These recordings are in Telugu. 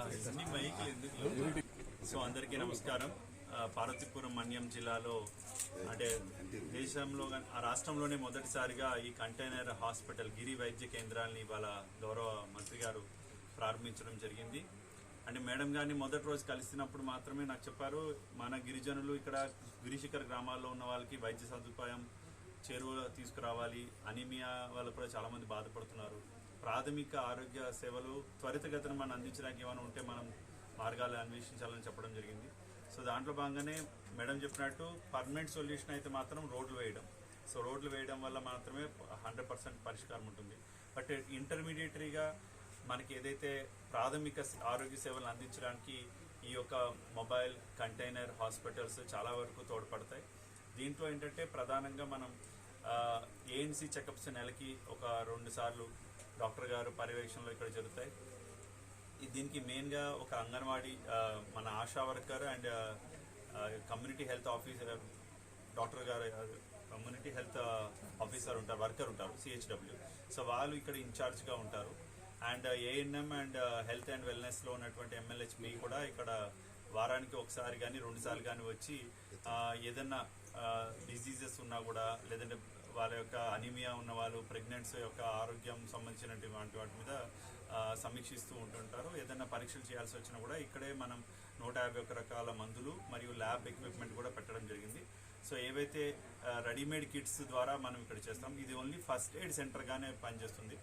అన్ని మైకులు ఎందుకు? సో అందరికీ నమస్కారం. పార్వతీపురం మన్యం జిల్లాలో అంటే దేశంలో ఆ రాష్ట్రంలోనే మొదటిసారిగా ఈ కంటైనర్ హాస్పిటల్ గిరి వైద్య కేంద్రాన్ని ఇవాళ గౌరవ మంత్రి గారు ప్రారంభించడం జరిగింది. అంటే మేడం గారిని మొదటి రోజు కలిసినప్పుడు మాత్రమే నాకు చెప్పారు మన గిరిజనులు ఇక్కడ గిరిశిఖర్ గ్రామాల్లో ఉన్న వాళ్ళకి వైద్య సదుపాయం చేరువ తీసుకురావాలి అనిమియా వాళ్ళు కూడా చాలామంది బాధపడుతున్నారు. ప్రాథమిక ఆరోగ్య సేవలు త్వరితగతిన మనం అందించడానికి ఏమైనా ఉంటే మనం మార్గాలు అన్వేషించాలని చెప్పడం జరిగింది. సో దాంట్లో భాగంగానే మేడం చెప్పినట్టు పర్మనెంట్ సొల్యూషన్ అయితే మాత్రం రోడ్లు వేయడం. సో రోడ్లు వేయడం వల్ల మాత్రమే హండ్రెడ్ పర్సెంట్ పరిష్కారం ఉంటుంది. బట్ ఇంటర్మీడియటరీగా మనకి ఏదైతే ప్రాథమిక ఆరోగ్య సేవలు అందించడానికి ఈ యొక్క మొబైల్ కంటైనర్ హాస్పిటల్స్ చాలా వరకు తోడ్పడతాయి. దీంట్లో ఏంటంటే ప్రధానంగా మనం ఏఎన్సీ చెకప్స్ నెలకి ఒక రెండు సార్లు డాక్టర్ గారు పర్యవేక్షణలో ఇక్కడ జరుగుతాయి. దీనికి మెయిన్గా ఒక అంగన్వాడీ మన ASHA worker and community health officer doctor గారు కమ్యూనిటీ హెల్త్ ఆఫీసర్ ఉంటారు వర్కర్ ఉంటారు సిహెచ్డబ్ల్యూ సో వాళ్ళు ఇక్కడ ఇన్ఛార్జ్గా ఉంటారు. And ANM and health and వెల్నెస్లో ఉన్నటువంటి ఎంఎల్హెచ్బి కూడా ఇక్కడ వారానికి ఒకసారి కానీ రెండుసార్లు కానీ వచ్చి ఏదన్నా డిసీజెస్ ఉన్నా కూడా లేదంటే వాళ్ళ యొక్క అనిమియా ఉన్న వాళ్ళు ప్రెగ్నెంట్స్ యొక్క ఆరోగ్యం సంబంధించినటువంటి వాటి మీద సమీక్షిస్తూ ఉంటుంటారు. ఏదైనా పరీక్షలు చేయాల్సి వచ్చినా కూడా ఇక్కడే మనం నూట యాభై ఒక రకాల మందులు మరియు ల్యాబ్ ఎక్విప్మెంట్ కూడా పెట్టడం జరిగింది. సో ఏవైతే రెడీమేడ్ కిట్స్ ద్వారా మనం ఇక్కడ చేస్తాం ఇది ఓన్లీ ఫస్ట్ ఎయిడ్ సెంటర్గానే పనిచేస్తుంది.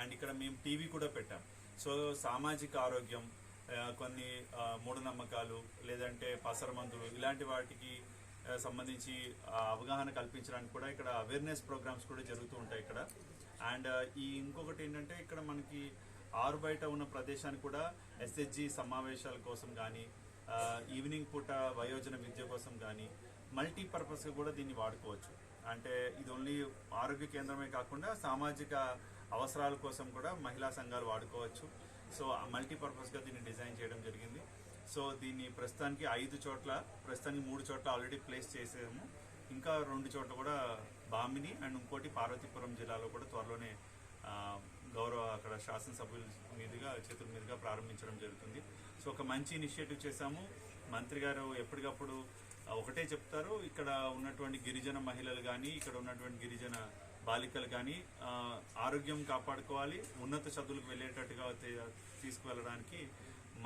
అండ్ ఇక్కడ మేము టీవీ కూడా పెట్టాం. సో సామాజిక ఆరోగ్యం కొన్ని మూఢనమ్మకాలు లేదంటే పసర మందులు ఇలాంటి వాటికి సంబంధించి అవగాహన కల్పించడానికి కూడా ఇక్కడ అవేర్నెస్ ప్రోగ్రామ్స్ కూడా జరుగుతూ ఉంటాయి ఇక్కడ. అండ్ ఈ ఇంకొకటి ఏంటంటే ఇక్కడ మనకి ఆరు బయట ఉన్న ప్రదేశానికి కూడా ఎస్హెచ్జి సమావేశాల కోసం కానీ ఈవినింగ్ పూట వయోజన విద్య కోసం కానీ మల్టీపర్పస్గా కూడా దీన్ని వాడుకోవచ్చు. అంటే ఇది ఓన్లీ ఆరోగ్య కేంద్రమే కాకుండా సామాజిక అవసరాల కోసం కూడా మహిళా సంఘాలు వాడుకోవచ్చు. సో మల్టీపర్పస్గా దీన్ని డిజైన్ చేయడం జరిగింది. సో దీన్ని ప్రస్తుతానికి ఐదు చోట్ల ప్రస్తుతానికి మూడు చోట్ల ఆల్రెడీ ప్లేస్ చేసాము. ఇంకా రెండు చోట్ల కూడా బామిని అండ్ ఇంకోటి పార్వతీపురం జిల్లాలో కూడా త్వరలోనే గౌరవ అక్కడ శాసనసభ్యుల మీదుగా చేతుల మీదుగా ప్రారంభించడం జరుగుతుంది. సో ఒక మంచి ఇనిషియేటివ్ చేశాము. మంత్రి గారు ఎప్పటికప్పుడు ఒకటే చెప్తారు. ఇక్కడ ఉన్నటువంటి గిరిజన మహిళలు కానీ ఇక్కడ ఉన్నటువంటి గిరిజన బాలికలు కానీ ఆరోగ్యం కాపాడుకోవాలి. ఉన్నత చదువులకు వెళ్ళేటట్టుగా తీసుకువెళ్ళడానికి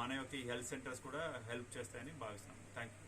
మన యొక్క ఈ హెల్త్ సెంటర్స్ కూడా హెల్ప్ చేస్తాయని భావిస్తున్నాం. Thank you